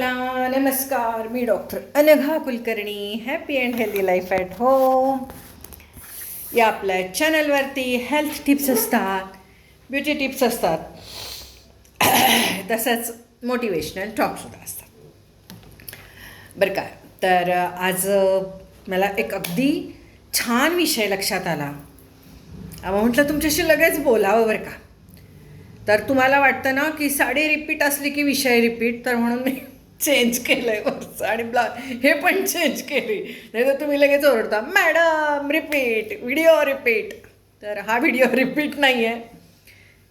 चला नमस्कार मी doctor Anagha Kulkarni happy and healthy life at home या आपल्या चॅनलवरती हेल्थ टिप्स असतात ब्युटी टिप्स असतात. तसंच मोटिवेशनल टॉकसुद्धा असतात. बरं का? तर आज मला एक अगदी छान विषय लक्षात आला. म्हटलं तुमच्याशी लगेच बोलावं बरं का? तर तुम्हाला वाटतं ना की साडी रिपीट असली की विषय रिपीट तर म्हणून मी चेंज केलं आहे वरचं आणि ब्ला हे पण चेंज केली. नाही तर तुम्ही लगेच ओरडता मॅडम रिपीट व्हिडिओ रिपीट. तर हा व्हिडिओ रिपीट नाही आहे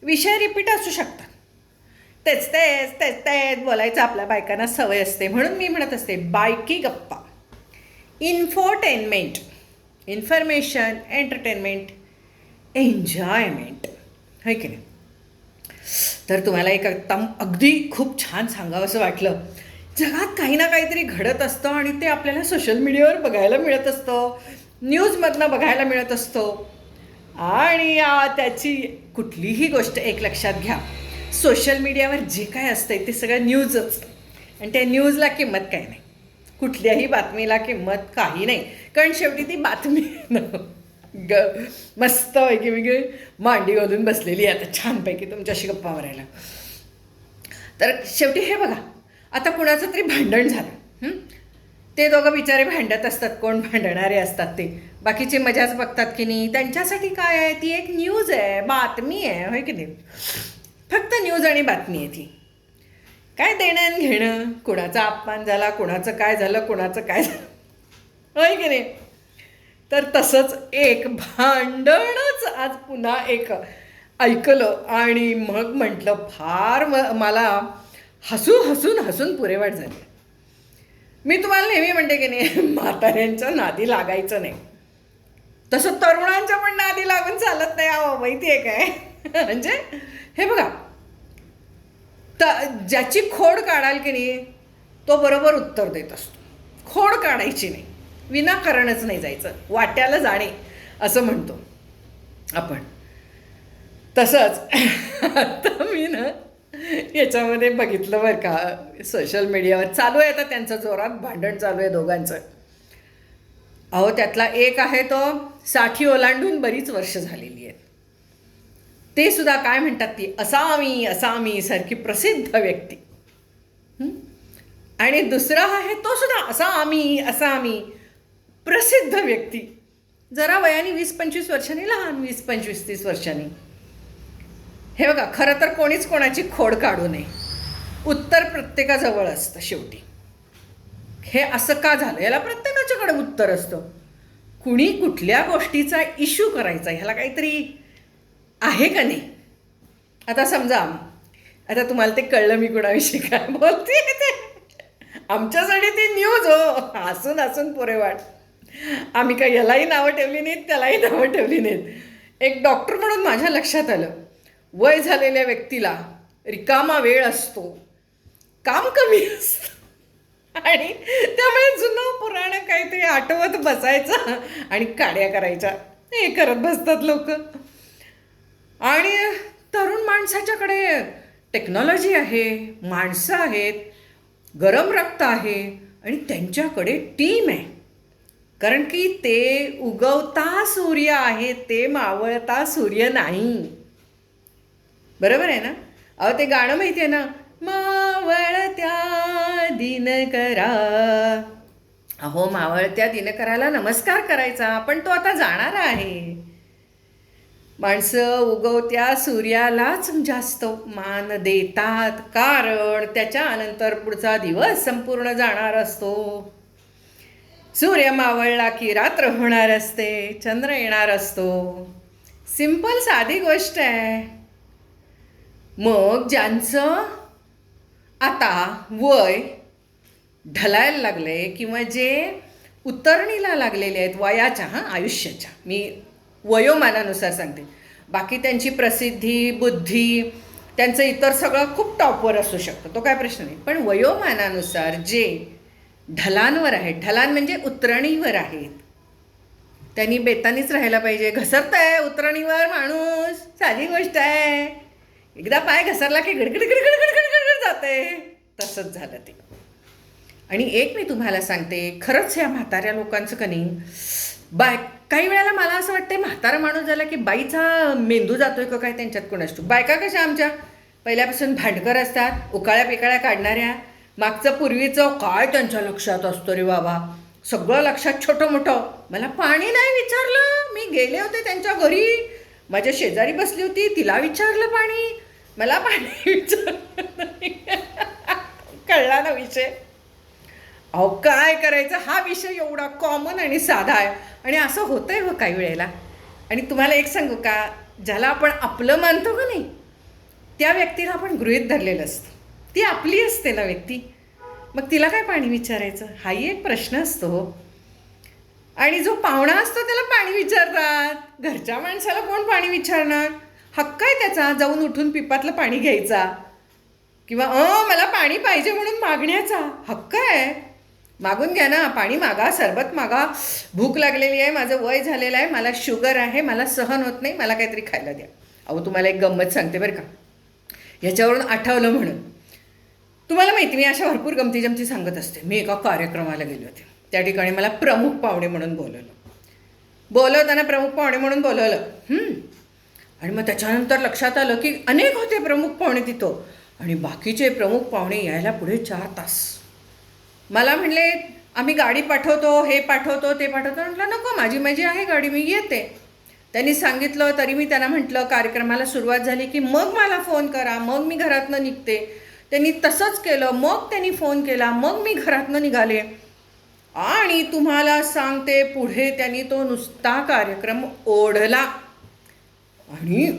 विषय रिपीट असू शकतात. तेच तेच तेच तेच बोलायचं आपल्या बायकांना सवय असते. म्हणून मी म्हणत असते बायकी गप्पा. Infotainment information entertainment enjoyment. है की नाही? तर तुम्हाला एक एकदम अगदी खूप छान सांगावं असं वाटलं. जगात काही ना काहीतरी घडत असतं आणि ते आपल्याला सोशल मीडियावर बघायला मिळत असतं. न्यूजमधनं बघायला मिळत असतो. आणि त्याची कुठलीही गोष्ट एक लक्षात घ्या. सोशल मीडियावर जे काय असतं ते सगळं न्यूजच आणि त्या न्यूजला किंमत काय नाही. कुठल्याही बातमीला किंमत काही नाही. कारण शेवटी ती बातमी ग मस्त पैकी मांडी घालून बसलेली आहे आता. छानपैकी तुमच्याशी गप्पा मारायला. तर शेवटी हे बघा. आता कुणाचं तरी भांडण झालं. ते दोघं बिचारे भांडत असतात कोण भांडणारे असतात ते. बाकीचे मजाच बघतात की नाही. त्यांच्यासाठी काय आहे? ती एक न्यूज आहे बातमी आहे होय की नाही? फक्त न्यूज आणि बातमी आहे ती. काय देणं आणि घेणं? कुणाचा अपमान झाला कुणाचं काय झालं कुणाचं काय झालं? होय की नाही? तर तसंच एक भांडणच आज पुन्हा एक ऐकलं आणि मग म्हटलं फार म मला हसू हसून हसून पुरेवाट झाली. मी तुम्हाला नेहमी म्हणते की नाही म्हाताऱ्यांच्या नादी लागायचं नाही. तसं तरुणांच्या पण नादी लागून चालत नाही अहो माहिती आहे काय? म्हणजे हे बघा. त ज्याची खोड काढाल की नाही तो बरोबर उत्तर देत असतो. खोड काढायची नाही. विनाकारणच नाही जायचं. वाट्याला जाणे असं म्हणतो आपण. तसंच आता मी ना याच्यामध्ये बघितलं बरं का सोशल मीडियावर चालू आहे आता त्यांचं जोरात भांडण चालू आहे दोघांचं. अहो त्यातला एक आहे तो साठी ओलांडून बरीच वर्ष झालेली आहेत. ते सुद्धा काय म्हणतात ती असामी असामी सारखी प्रसिद्ध व्यक्ती. आणि दुसरा आहे तो सुद्धा असा आम्ही असा आम्ही प्रसिद्ध व्यक्ती. जरा वयाने वीस पंचवीस वर्षांनी लहान वीस पंचवीस तीस वर्षांनी. हे बघा खरं तर कोणीच कोणाची खोड काढू नये. उत्तर प्रत्येकाजवळ असतं शेवटी. हे असं का झालं? याला प्रत्येकाच्याकडे उत्तर असतं. कुणी कुठल्या गोष्टीचा इश्यू करायचा ह्याला काहीतरी आहे का नाही? आता समजा आता तुम्हाला ते कळलं मी कुणाविषयी काय बोलते ते. आमच्यासाठी ती न्यूज हो. हसून हसून पुरेवाट आम्ही काय यालाही नावं ठेवली नाहीत त्यालाही नावं ठेवली नाहीत. एक डॉक्टर म्हणून माझ्या लक्षात आलं. वय झालेल्या व्यक्तीला रिकामा वेळ असतो काम कमी असतं. आणि त्यामुळे जुनं पुराणं काहीतरी आठवत बसायचं आणि काड्या करायच्या. हे करत बसतात लोक. आणि तरुण माणसाच्याकडे टेक्नॉलॉजी आहे माणसं आहेत गरम रक्त आहे आणि त्यांच्याकडे टीम आहे. कारण की ते उगवता सूर्य आहे ते मावळता सूर्य नाही. बरोबर आहे ना? अहो ते गाणं माहिती आहे ना? मावळत्या दिनकरा. अहो मावळत्या दिनकराला नमस्कार करायचा. पण तो आता जाणार आहे. माणसं उगवत्या सूर्यालाच जास्त मान देतात. कारण त्याच्यानंतर पुढचा दिवस संपूर्ण जाणार असतो. सूर्य मावळला की रात्र होणार असते. चंद्र येणार असतो. सिंपल साधी गोष्ट आहे. मग ज्यांचं आता वय ढलायला लागलं आहे किंवा जे उतरणीला लागलेले आहेत वयाच्या हां आयुष्याच्या मी वयोमानानुसार सांगते. बाकी त्यांची प्रसिद्धी बुद्धी त्यांचं इतर सगळं खूप टॉपवर असू शकतं तो काय प्रश्न नाही. पण वयोमानानुसार जे ढलांवर आहेत ढलान म्हणजे उतरणीवर आहेत. त्यांनी बेतानीच राहायला पाहिजे. घसरत आहे उतरणीवर माणूस साधी गोष्ट आहे. एकदा पाय घसरला की गडगड गडगड गडगड गडगड जाते तसंच झालं ते. आणि एक मी तुम्हाला सांगते खरंच ह्या म्हाताऱ्या लोकांचं का नाही बाय काही वेळेला मला असं वाटतं म्हातारा माणूस झाला की बाईचा मेंदू जातोय का काय त्यांच्यात कोणास बायका कशा आमच्या? पहिल्यापासून भांडकर असतात उकाळ्या पिकाळ्या काढणाऱ्या. मागचं पूर्वीचं काय त्यांच्या लक्षात असतो रे बाबा? सगळं लक्षात छोटं मोठं. मला पाणी नाही विचारलं. मी गेले होते त्यांच्या घरी. माझ्या शेजारी बसली होती तिला विचारलं पाणी. मला पाणी विचारलं. कळला ना विषय. अहो काय करायचं? हा विषय एवढा कॉमन आणि साधा आहे. आणि असं होतंय हो काही वेळेला. आणि तुम्हाला एक सांगू का? ज्याला आपण आपलं मानतो का नाही त्या व्यक्तीला आपण गृहित धरलेलं असतं. ती आपली असते ना व्यक्ती. मग तिला काय पाणी विचारायचं? हाही एक प्रश्न असतो हो. आणि जो पाहुणा असतो त्याला पाणी विचारतात. घरच्या माणसाला कोण पाणी विचारणार? हक्क आहे त्याचा जाऊन उठून पिपातलं पाणी घ्यायचा. किंवा अ मला पाणी पाहिजे म्हणून मागण्याचा. हक्क आहे. मागून घ्या ना पाणी मागा सरबत मागा. भूक लागलेली आहे माझं वय झालेलं आहे मला शुगर आहे मला सहन होत नाही मला काहीतरी खायला द्या. अहो तुम्हाला एक गंमत सांगते बरं का. ह्याच्यावरून आठवलं म्हणून. तुम्हाला माहिती मी अशा भरपूर गमती जमती सांगत असते. मी एका कार्यक्रमाला गेले होते. त्या ठिकाणी मला प्रमुख पाहुणे म्हणून बोलवलं. बोलवताना प्रमुख पाहुणे म्हणून बोलवलं. आणि मग त्याच्यानंतर लक्षात आलं की अनेक होते प्रमुख पाहुणे तिथं. आणि बाकीचे प्रमुख पाहुणे यायला पुढे चार तास. मला म्हणले आम्ही गाडी पाठवतो हे पाठवतो ते पाठवतो. म्हटलं नको माझी माझी आहे गाडी मी येते. त्यांनी सांगितलं तरी मी त्यांना म्हटलं कार्यक्रमाला सुरुवात झाली की मग मला फोन करा मग मी घरातनं निघते. त्यांनी तसंच केलं मग त्यांनी फोन केला मग मी घरातनं निघाले. आणि तुम्हाला सांगते पुढे त्यांनी तो नुसता कार्यक्रम ओढला. आणि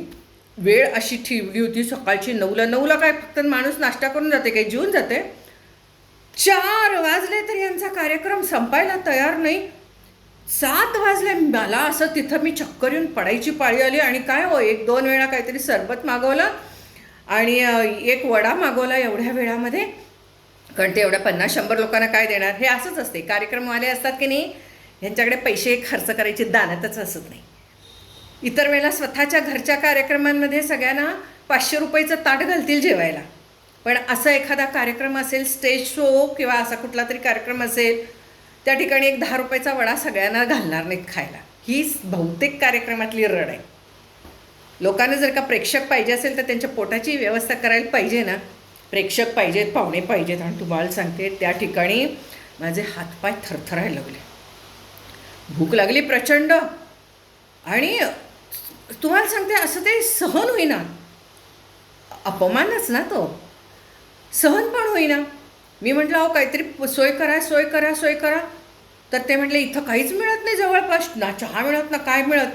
वेळ अशी ठेवली होती सकाळची नऊला नऊला काय फक्त माणूस नाश्ता करून जाते काही जेवून जाते. चार वाजले तर यांचा कार्यक्रम संपायला तयार नाही. सात वाजले मला असं तिथं मी चक्कर येऊन पडायची पाळी आली आणि काय हो एक दोन वेळा काहीतरी सरबत मागवलं आणि एक वडा मागवला एवढ्या वेळामध्ये. कारण ते एवढ्या पन्नास शंभर लोकांना काय देणार? हे असंच असते. कार्यक्रमवाले असतात की नाही ह्यांच्याकडे पैसे खर्च करायची दानतच असत नाही. इतर वेळेला स्वतःच्या घरच्या कार्यक्रमांमध्ये सगळ्यांना पाचशे रुपयेचं ताट घालतील जेवायला. पण असा एखादा कार्यक्रम असेल स्टेज शो किंवा असा कुठला तरी कार्यक्रम असेल त्या ठिकाणी एक दहा रुपयाचा वडा सगळ्यांना घालणार नाहीत खायला. ही बहुतेक कार्यक्रमातली रड आहे. लोकांना जर का प्रेक्षक पाहिजे असेल तर त्यांच्या पोटाची व्यवस्था करायला पाहिजे ना. प्रेक्षक पाहिजेत पाहुणे पाहिजेत आणि तुम्हाला सांगते त्या ठिकाणी माझे हातपाय थरथरायला लागले. भूक लागली प्रचंड. आणि तुम्हाला सांगते असं ते सहन होईना. अपमानच ना तो. सहन पण होईना. मी म्हटलं अहो काहीतरी सोय करा सोय करा सोय करा. तर ते म्हटले इथं काहीच मिळत नाही जवळपास. ना चहा मिळत ना काय मिळत?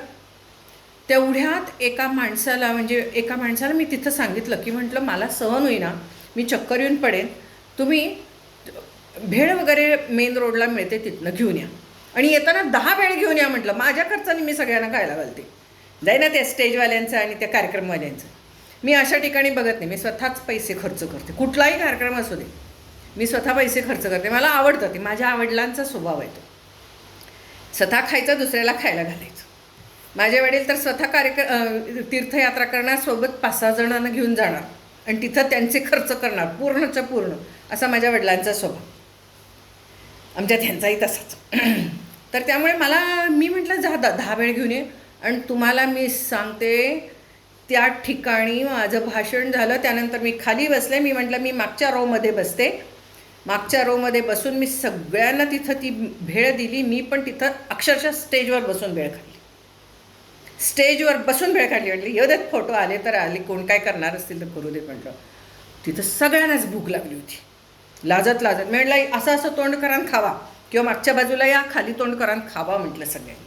तेवढ्यात एका माणसाला म्हणजे एका माणसाला मी तिथं सांगितलं की म्हटलं मला सहन होईना. मी चक्कर येऊन पडेन. तुम्ही भेळ वगैरे मेन रोडला मिळते तिथनं घेऊन या. आणि येताना दहा भेळ घेऊन या म्हटलं. माझ्या खर्चाने मी सगळ्यांना खायला घालते. जाई ना त्या स्टेजवाल्यांचं आणि त्या कार्यक्रमवाल्यांचं. मी अशा ठिकाणी बघत नाही. मी स्वतःच पैसे खर्च करते. कुठलाही कार्यक्रम असू दे. मी स्वतः पैसे खर्च करते. मला आवडतं ते. माझ्या आवडलांचा स्वभाव आहे तो. स्वतः खायचं दुसऱ्याला खायला घालायचं. माझे वडील तर स्वतः कार्यक्र तीर्थयात्रा करण्यासोबत पाच सहा जणांना घेऊन जाणार. आणि तिथं त्यांचे खर्च करणार पूर्णच्या पूर्ण असा माझ्या वडिलांचा स्वभाव. आमच्यात ह्यांचाही तसाच. तर त्यामुळे मला मी म्हटलं जा दा दहा वेळ घेऊन ये. आणि तुम्हाला मी सांगते त्या ठिकाणी माझं भाषण झालं त्यानंतर मी खाली बसले. मी म्हटलं मी मागच्या रोमध्ये बसते. मागच्या रोमध्ये बसून मी सगळ्यांना तिथं ती भेळ दिली. मी पण तिथं अक्षरशः स्टेजवर बसून भेळ खाल्ली. स्टेजवर बसून वेळ काढली म्हटली येऊ देत फोटो आले तर आले कोण काय करणार असतील तर करू दे म्हटलं तिथं सगळ्यांनाच भूक लागली होती. लाजत लाजत मी म्हटलं असं असं तोंड करान खावा. किंवा मागच्या बाजूला या खाली तोंड करान खावा म्हटलं सगळ्यांनी.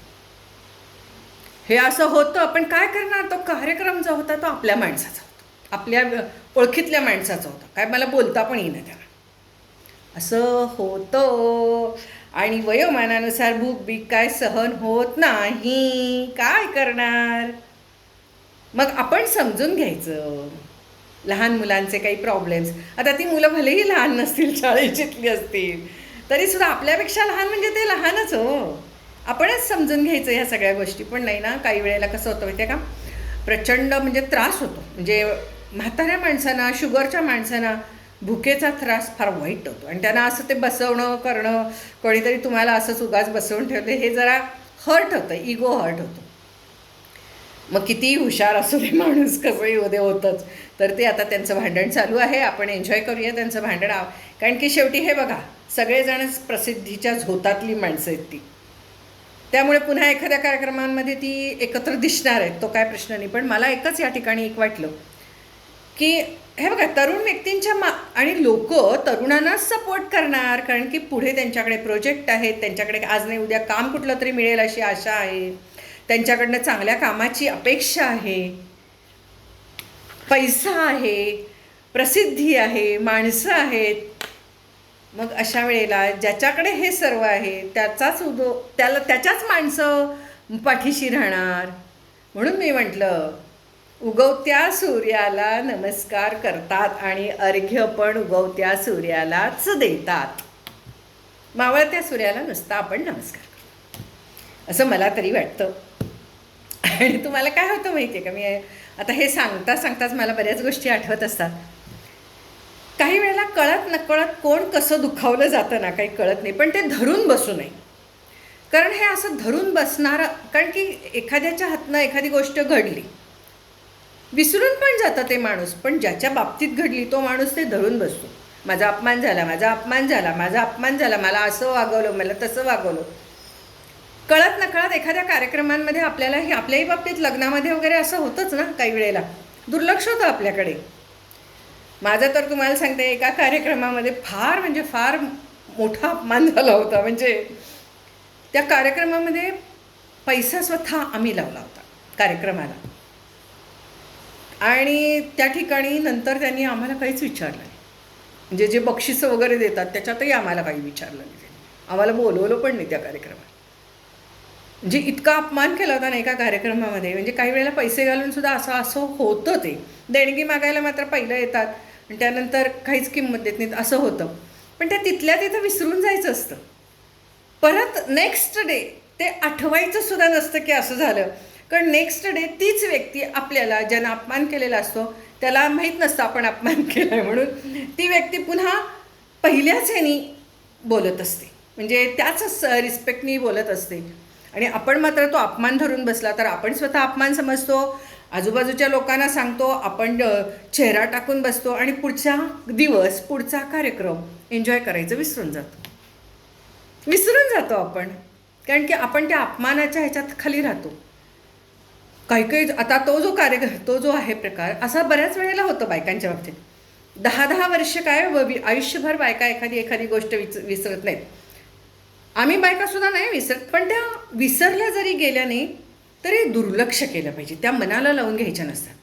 हे असं होतं पण काय करणार? तो कार्यक्रम जो होता तो आपल्या माणसाचा होता. आपल्या ओळखीतल्या माणसाचा होता. काय मला बोलता पण येईना त्याला. असं होतं. आणि वयोमानानुसार भूक बीक काय सहन होत नाही. काय करणार? मग आपण समजून घ्यायचं. लहान मुलांचे काही प्रॉब्लेम्स आता ती मुलं भलेही लहान नसतील शाळेचीतली असतील तरीसुद्धा आपल्यापेक्षा लहान म्हणजे ते लहानच हो. आपणच समजून घ्यायचं ह्या सगळ्या गोष्टी. पण नाही ना काही वेळेला कसं होतं माहिती आहे का? प्रचंड म्हणजे त्रास होतो. म्हणजे म्हाताऱ्या माणसांना शुगरच्या माणसांना भुकेचा त्रास फार वाईट होतो. आणि त्यांना असं ते बसवणं करणं कोणीतरी तुम्हाला असंच उगाच बसवून ठेवते हे जरा हर्ट होतं इगो हर्ट होतो. मग कितीही हुशार असू दे माणूस कसंही उद्या होतंच. तर ते आता त्यांचं भांडण चालू आहे आपण एन्जॉय करूया त्यांचं भांडण. आव- कारण की शेवटी हे बघा सगळेजणच प्रसिद्धीच्या झोतातली माणसं आहेत ती. त्यामुळे पुन्हा एखाद्या कार्यक्रमांमध्ये ती एकत्र दिसणार आहेत तो काय प्रश्न नाही. पण मला एकच या ठिकाणी एक वाटलं की हे बघा तरुण व्यक्तींच्या मा आणि लोक तरुणांनाच सपोर्ट करणार कारण की पुढे त्यांच्याकडे प्रोजेक्ट आहेत त्यांच्याकडे आज नाही उद्या काम कुठलं तरी मिळेल अशी आशा आहे. त्यांच्याकडनं चांगल्या कामाची अपेक्षा आहे. पैसा आहे प्रसिद्धी आहे माणसं आहेत. मग अशा वेळेला ज्याच्याकडे हे सर्व आहे त्याचाच उदो त्याला त्याच्याच माणसं पाठीशी राहणार. म्हणून मी म्हटलं उगवत्या सूर्याला नमस्कार करतात आणि अर्घ्य पण उगवत्या सूर्यालाच देतात. मावळत्या सूर्याला नुसता आपण नमस्कार असं मला तरी वाटतं. आणि तुम्हाला काय होतं माहिती आहे का? मी आता हे सांगता सांगताच मला बऱ्याच गोष्टी आठवत असतात. काही वेळेला कळत नकळत कोण कसं दुखावलं जातं ना काही कळत नाही पण ते धरून बसू नये. कारण हे असं धरून बसणारं कारण की एखाद्याच्या हातनं एखादी गोष्ट घडली विसरून पण जातं ते माणूस पण ज्याच्या बाबतीत घडली तो माणूस ते धरून बसतो. माझा अपमान झाला माझा अपमान झाला माझा अपमान झाला मला असं वागवलं मला तसं वागवलं. कळत नकळत एखाद्या कार्यक्रमांमध्ये आपल्याला हे आपल्याही बाबतीत लग्नामध्ये वगैरे असं होतंच ना काही वेळेला. दुर्लक्ष होतं आपल्याकडे. माझं तर तुम्हाला सांगते एका कार्यक्रमामध्ये फार म्हणजे फार मोठा अपमान झाला होता. म्हणजे त्या कार्यक्रमामध्ये पैसा स्वतः आम्ही लावला होता कार्यक्रमाला. आणि त्या ठिकाणी नंतर त्यांनी आम्हाला काहीच विचारलं नाही. म्हणजे जे बक्षिसं वगैरे देतात त्याच्यातही आम्हाला काही विचारलं नाही आम्हाला बोलवलं पण नाही त्या कार्यक्रमात. म्हणजे इतका अपमान केला होता ना एका कार्यक्रमामध्ये. म्हणजे काही वेळेला पैसे घालून सुद्धा असं असं होतं ते. देणगी मागायला मात्र पहिलं येतात. आणि त्यानंतर काहीच किंमत देत नाहीत असं होतं. पण त्या तिथल्या तिथं विसरून जायचं असतं. परत नेक्स्ट डे ते आठवायचं सुद्धा नसतं की असं झालं. कारण नेक्स्ट डे तीच व्यक्ती आपल्याला ज्यानं अपमान केलेला असतो त्याला माहीत नसतं आपण अपमान केला आहे म्हणून ती व्यक्ती पुन्हा पहिल्याच ह्यानी बोलत असते. म्हणजे त्याच रिस्पेक्टनी बोलत असते. आणि आपण मात्र तो अपमान धरून बसला तर आपण स्वतः अपमान समजतो. आजूबाजूच्या लोकांना सांगतो आपण चेहरा टाकून बसतो आणि पुढचा दिवस पुढचा कार्यक्रम एन्जॉय करायचं विसरून जातो. विसरून जातो आपण. कारण की आपण त्या अपमानाच्या ह्याच्यात खाली राहतो. काही काही आता तो जो कार्य तो जो आहे प्रकार असा बऱ्याच वेळेला होतं बायकांच्या बाबतीत. दहा दहा वर्ष काय व आयुष्यभर बायका एखादी एखादी गोष्ट विच विसरत नाहीत. आम्ही बायकासुद्धा नाही विसरत पण त्या विसरल्या जरी गेल्या नाही तरी दुर्लक्ष केलं पाहिजे त्या मनाला लावून घ्यायच्या नसतात.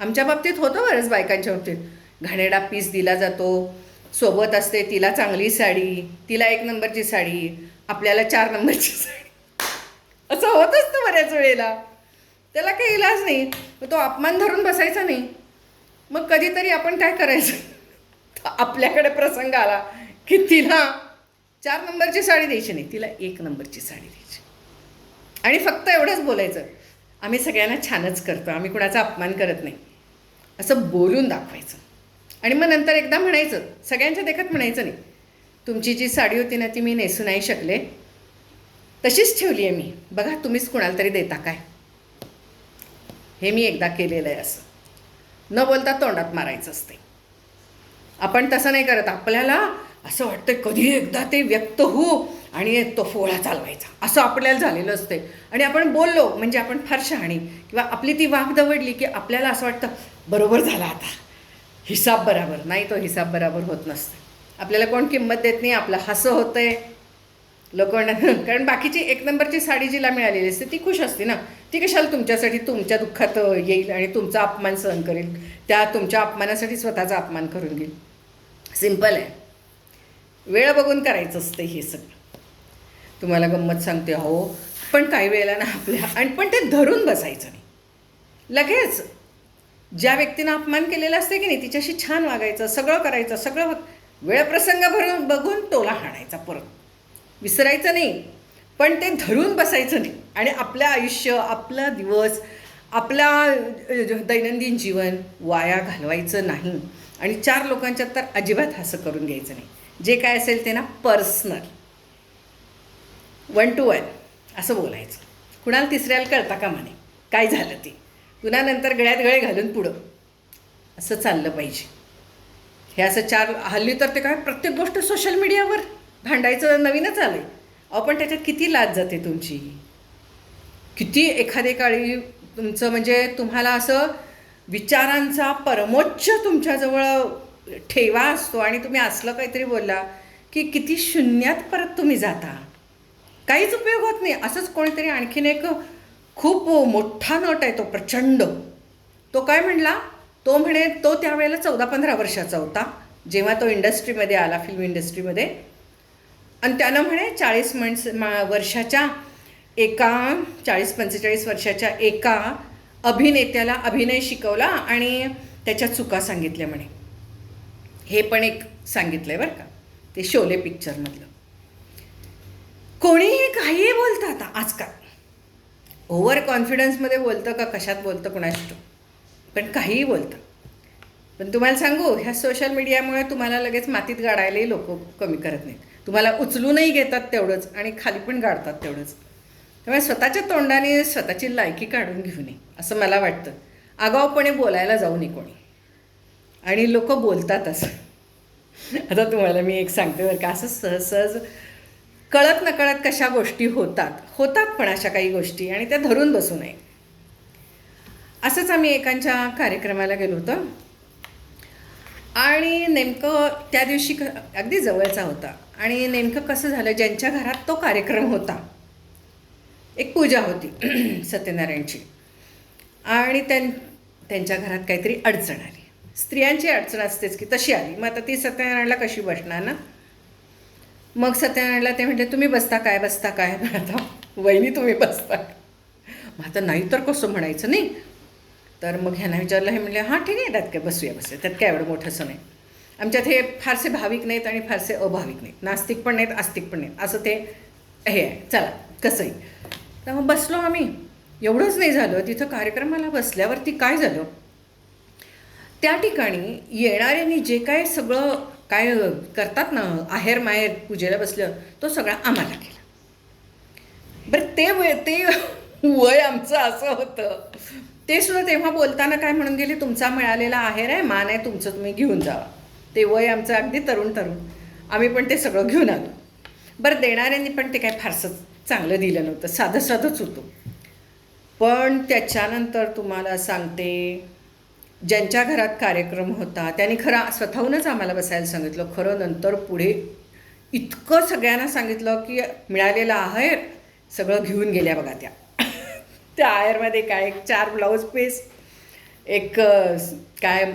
आमच्या बाबतीत होतं बरंच बायकांच्या बाबतीत. घाणेरडा पीस दिला जातो सोबत असते तिला चांगली साडी तिला एक नंबरची साडी आपल्याला चार नंबरची साडी. असं होत असतं बऱ्याच वेळेला. त्याला काही इलाज नाही. मग तो अपमान धरून बसायचा नाही. मग कधीतरी आपण काय करायचं? आपल्याकडे प्रसंग आला की तिला चार नंबरची साडी द्यायची नाही. तिला एक नंबरची साडी द्यायची. आणि फक्त एवढंच बोलायचं. आम्ही सगळ्यांना छानच करतो. आम्ही कुणाचा अपमान करत नाही. असं बोलून दाखवायचं. आणि मग नंतर एकदा म्हणायचं. सगळ्यांच्या देखत म्हणायचं नाही. तुमची जी साडी होती ना ती मी नेसू नाही शकले. तशीच ठेवली आहे मी. बघा तुम्हीच कुणाला तरी देता काय? हे मी एकदा केलेलं आहे असं. न बोलता तोंडात मारायचं असते. आपण तसं नाही करत. आपल्याला असं वाटतं कधी एकदा ते व्यक्त हो आणि तो फोळा चालवायचा. असं आपल्याला झालेलं असते. आणि आपण बोललो म्हणजे आपण फार शहाणी किंवा आपली ती वाघ दवडली की आपल्याला असं वाटतं बरोबर झाला आता. हिसाब बराबर. नाही तो हिसाब बराबर होत नसते. आपल्याला कोण किंमत देत नाही. आपलं हसं होतं आहे लोकांना कारण बाकीची एक नंबरची साडी जिला मिळालेली असते ती खुश असते ना. ती कशाला तुमच्यासाठी तुमच्या दुःखात येईल आणि तुमचा अपमान सहन करेल. त्या तुमच्या अपमानासाठी स्वतःचा अपमान करून घेईल. सिंपल आहे. वेळ बघून करायचं असतं हे सगळं. तुम्हाला गंमत सांगते हो पण काही वेळेला ना आपल्या आणि पण ते धरून बसायचं नाही. लगेच. ज्या व्यक्तीनं अपमान केलेला असते की नाही तिच्याशी छान वागायचं सगळं करायचं सगळं वेळप्रसंग भरून बघून टोला हाणायचा परत. विसरायचं नाही. पण ते धरून बसायचं नाही. आणि आपलं आयुष्य आपला दिवस आपला दैनंदिन जीवन वाया घालवायचं नाही. आणि चार लोकांच्यात तर अजिबात हसं करून घ्यायचं नाही. जे काय असेल ते ना पर्सनल. वन टू वन असं बोलायचं. कुणाला तिसऱ्याला कळता का म्हणे काय झालं ते? पुन्हा नंतर गळ्यात गळे घालून पुढं. असं चाललं पाहिजे. हे असं चार हल्ली तर ते काय प्रत्येक गोष्ट सोशल मीडियावर भांडायचं नवीनच आलं आहे अहो पण त्याच्यात किती लाज जाते तुमची? किती एखादे काळी तुमचं म्हणजे तुम्हाला असं विचारांचा परमोच्च तुमच्याजवळ ठेवा असतो आणि तुम्ही असलं काहीतरी बोलला की किती शून्यात परत तुम्ही जाता. काहीच उपयोग होत नाही. असंच कोणीतरी आणखीन एक खूप मोठा नट आहे तो प्रचंड. तो काय म्हणला? तो म्हणे तो त्यावेळेला चौदा पंधरा वर्षाचा होता. जेव्हा तो इंडस्ट्रीमध्ये आला फिल्म इंडस्ट्रीमध्ये आणि त्यानं म्हणे चाळीस मन्स मा वर्षाच्या एका चाळीस पंचेचाळीस वर्षाच्या एका अभिनेत्याला अभिनय शिकवला आणि त्याच्या चुका सांगितल्या म्हणे. हे पण एक सांगितलं आहे बरं का ते शोले पिक्चरमधलं. कोणीही काहीही बोलतं आता आजकाल. ओव्हर कॉन्फिडन्समध्ये बोलतं का कशात बोलतं कुणाशी पण काहीही बोलतं. पण तुम्हाला सांगू ह्या सोशल मीडियामुळे तुम्हाला लगेच मातीत गाडायलाही लोक कमी करत नाहीत. तुम्हाला उचलूनही घेतात तेवढंच आणि खाली पण गाडतात तेवढंच. त्यामुळे स्वतःच्या तोंडाने स्वतःची लायकी काढून घेऊ नये असं मला वाटतं. आगाऊपणे बोलायला जाऊ नये कोणी. आणि लोक बोलतात असं. आता तुम्हाला मी एक सांगते बरं का असं सहज सहज कळत नकळत कशा गोष्टी होतात होतात पण अशा काही गोष्टी आणि त्या धरून बसू नये. असंच आम्ही एकांच्या कार्यक्रमाला गेलो होतो. आणि नेमकं त्या दिवशी अगदी जवळचा होता. आणि नेमकं कसं झालं? ज्यांच्या घरात तो कार्यक्रम होता. एक पूजा होती सत्यनारायणची. आणि त्यां त्यांच्या घरात काहीतरी अडचण आली. स्त्रियांची अडचण असतेच की तशी आली. मग आता ती सत्यनारायणला कशी बसणार ना? मग सत्यनारायणला ते म्हटले तुम्ही बसता काय? बसता काय? आता वहिनी तुम्ही बसता मग आता नाही तर कसं म्हणायचं नाही? तर मग ह्यांना विचारलं हे म्हणले हां ठीक आहे त्यात काय बसूया बसूया. त्यात काय एवढं मोठंसं नाही. आमच्यात हे फारसे भाविक नाहीत आणि फारसे अभाविक नाहीत. नास्तिक पण नाहीत आस्तिक पण नाहीत. असं ते हे आहे. चला कसंही. तर मग बसलो आम्ही. एवढंच नाही झालं. तिथं कार्यक्रमाला बसल्यावरती काय झालं? त्या ठिकाणी येणाऱ्यांनी जे काय सगळं काय करतात ना आहेर माहेर पूजेला बसलं तो सगळा आम्हाला केला. बरं ते वय ते वय आमचं असं होतं. ते सुद्धा तेव्हा बोलताना काय म्हणून गेले? तुमचा मिळालेला आहेर आहे मान आहे तुमचं तुम्ही घेऊन जावा ते वय आमचं अगदी तरुण तरुण. आम्ही पण ते सगळं घेऊन आलो. बरं देणाऱ्यांनी पण ते काय फारसं चांगलं दिलं नव्हतं. साधं साधंच होतं. पण त्याच्यानंतर तुम्हाला सांगते ज्यांच्या घरात कार्यक्रम होता त्यांनी खरं स्वतःहूनच आम्हाला बसायला सांगितलं. खरं नंतर पुढे इतकं सगळ्यांना सांगितलं की मिळालेलं आहेर सगळं घेऊन गेल्या बघा त्या. त्या आहेरमध्ये काय? एक चार ब्लाऊज पीस एक काय?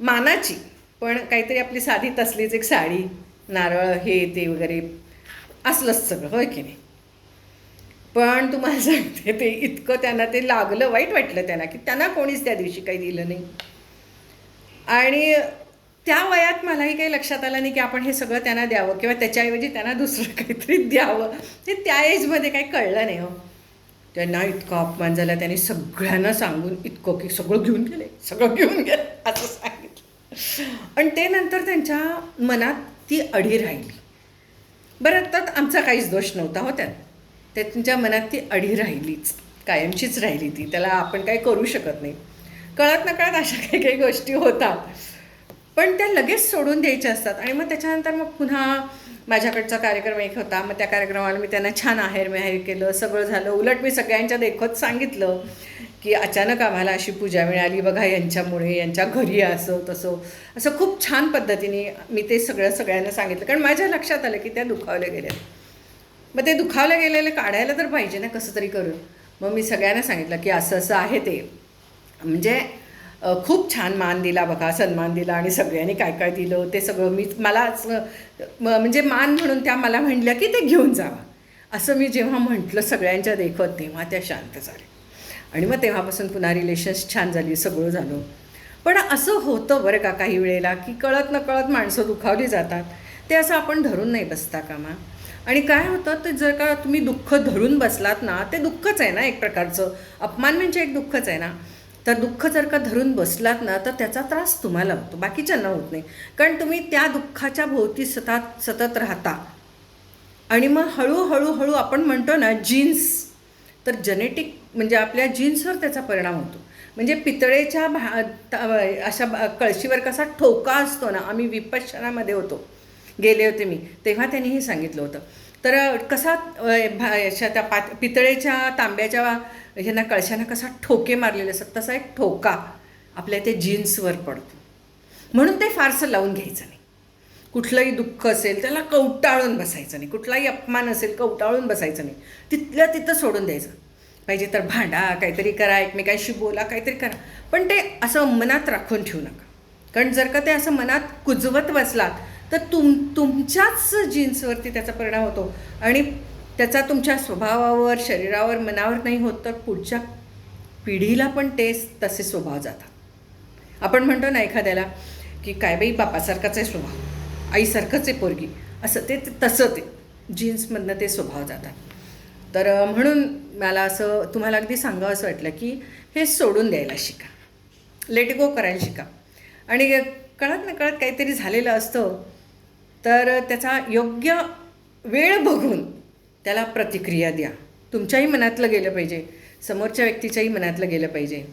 मानाची. पण काहीतरी आपली साधी तसलीच एक साडी नारळ हे ते वगैरे असलंच सगळं होय की नाही? पण तुम्हाला सांगते ते इतकं त्यांना ते लागलं वाईट वाटलं त्यांना की त्यांना कोणीच त्या दिवशी काही दिलं नाही. आणि त्या वयात मलाही काही लक्षात आलं नाही की आपण हे सगळं त्यांना द्यावं किंवा त्याच्याऐवजी त्यांना दुसरं काहीतरी द्यावं ते त्या एजमध्ये काही कळलं नाही हो. त्यांना इतका अपमान झाला त्यांनी सगळ्यांना सांगून इतकं की सगळं घेऊन गेले सगळं घेऊन गेलं असं सांग आणि ते नंतर त्यांच्या मनात ती अडी राहिली. बरं तर आमचा काहीच दोष नव्हता हो त्यात. त्यांच्या मनात ती अडी राहिलीच. कायमचीच राहिली ती. त्याला आपण काही करू शकत नाही. कळत नकळत अशा काही काही गोष्टी होतात. पण त्या लगेच सोडून द्यायच्या असतात. आणि मग त्याच्यानंतर मग पुन्हा माझ्याकडचा कार्यक्रम एक होता. मग त्या कार्यक्रमाला मी त्यांना छान आहेर मेहेर केलं. सगळं झालं. उलट मी सगळ्यांच्या देखत सांगितलं. की अचानक आम्हाला अशी पूजा मिळाली बघा यांच्यामुळे यांच्या घरी असं तसं. असं खूप छान पद्धतीने मी ते सगळं सगळ्यांना सांगितलं. कारण माझ्या लक्षात आलं की त्या दुखावल्या गेल्या. मग ते दुखावलं गेलेलं काढायला तर पाहिजे ना कसं तरी करून. मग मी सगळ्यांना सांगितलं की असं असं आहे ते. म्हणजे खूप छान मान दिला बघा सन्मान दिला आणि सगळ्यांनी काय काय दिलं ते सगळं मी मलाच म- म्हणजे मान म्हणून त्या मला म्हणल्या की ते घेऊन जावा. असं मी जेव्हा म्हटलं सगळ्यांच्या देखत तेव्हा त्या शांत झाल्या. आणि मग तेव्हापासून पुन्हा रिलेशन्स छान झाली सगळं झालं. पण असं होतं बरं का काही वेळेला की कळत नकळत माणसं दुखावली जातात. ते असं आपण धरून नाही बसता कामा. आणि काय होतं ते जर का तुम्ही दुःख धरून बसलात ना ते दुःखच आहे ना एक प्रकारचं. अपमान म्हणजे एक दुःखच आहे ना. तर दुःख जर का धरून बसलात ना तर त्याचा त्रास तुम्हाला होतो बाकीच्यांना होत नाही. कारण तुम्ही त्या दुःखाच्या भोवती सतत सतत राहता. आणि मग हळूहळू हळू आपण म्हणतो ना जीन्स तर जेनेटिक म्हणजे आपल्या जीन्सवर त्याचा परिणाम होतो. म्हणजे पितळेच्या भा अशा कळशीवर कसा ठोका असतो ना आम्ही विपश्चनामध्ये होतो. गेले होते मी तेव्हा त्यांनी हे सांगितलं होतं. तर कसा भा अशा त्या पात पितळेच्या तांब्याच्या ह्यांना कळशांना कसा ठोके मारलेले असतात तसा एक ठोका आपल्या ते जीन्सवर पडतो. म्हणून ते फारसं लावून घ्यायचं नाही. कुठलंही दुःख असेल त्याला कवटाळून बसायचं नाही. कुठलाही अपमान असेल कवटाळून बसायचं नाही. तिथल्या तिथं सोडून द्यायचं. पाहिजे तर भांडा काहीतरी करा एकमेकांशी बोला काहीतरी करा. पण ते असं मनात राखून ठेवू नका. कारण जर का ते असं मनात कुजवत बसलात तर तुम तुमच्याच जीन्सवरती त्याचा परिणाम होतो. आणि त्याचा तुमच्या स्वभावावर शरीरावर मनावर नाही होत तर पुढच्या पिढीला पण ते तसे स्वभाव जातात. आपण म्हणतो ना एखाद्याला की काय बाई बापासारखाच आहे स्वभाव. आईसारखंच आहे पोरगी. असं ते तसं ते. जीन्समधनं ते स्वभाव जातात. तर म्हणून मला असं तुम्हाला अगदी सांगावं असं वाटलं की हे सोडून द्यायला शिका. लेट गो करायला शिका. आणि कळत ना कळत काहीतरी झालेलं असतं तर त्याचा योग्य वेळ बघून त्याला प्रतिक्रिया द्या. तुमच्याही मनातलं गेलं पाहिजे. समोरच्या व्यक्तीच्याही मनातलं गेलं पाहिजे.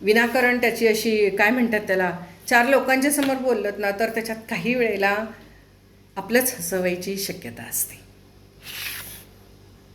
विनाकारण त्याची अशी काय म्हणतात त्याला चार लोकांच्या समोर बोललत ना तर त्याच्यात काही वेळेला आपलंच हसवायची शक्यता असते.